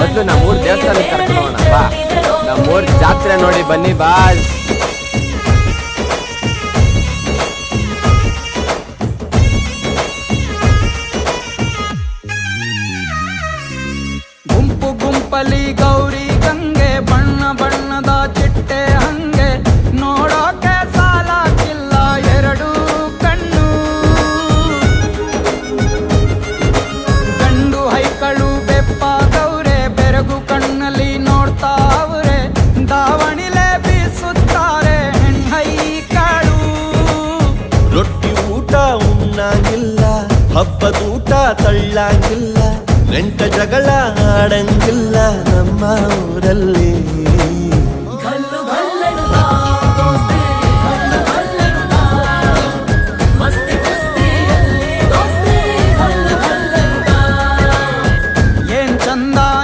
ಮೊದ್ಲು ನಮ್ಮೂರ್ ದೇವಸ್ಥಾನ ಕರ್ಕೊಂಡು ಹೋಗೋಣ, ಬಾ. ಜಾತ್ರೆ ನೋಡಿ, ಬನ್ನಿ, ಬಾ. ಗುಂಪು ಗುಂಪಲಿ ಗೌರಿ ಗಂಗೆ, ಬಣ್ಣ ಬಣ್ಣದ ಚಿಟ್ಟೆ ಹಂಗೆ. ನೋಡೋಕೆ ಸಾಲಾಗಿಲ್ಲ ಎರಡು ಕಣ್ಣು. ಗಂಡು ಹೈಕಳು ಉಣ್ಣಂಗಿಲ್ಲ ಹಬ್ಬದೂಟ ತಳ್ಳಂಗಿಲ್ಲ ನೆಂಟ ಜಗಳ ಆಡಂಗಿಲ್ಲ ನಮ್ಮ ಊರಲ್ಲಿ.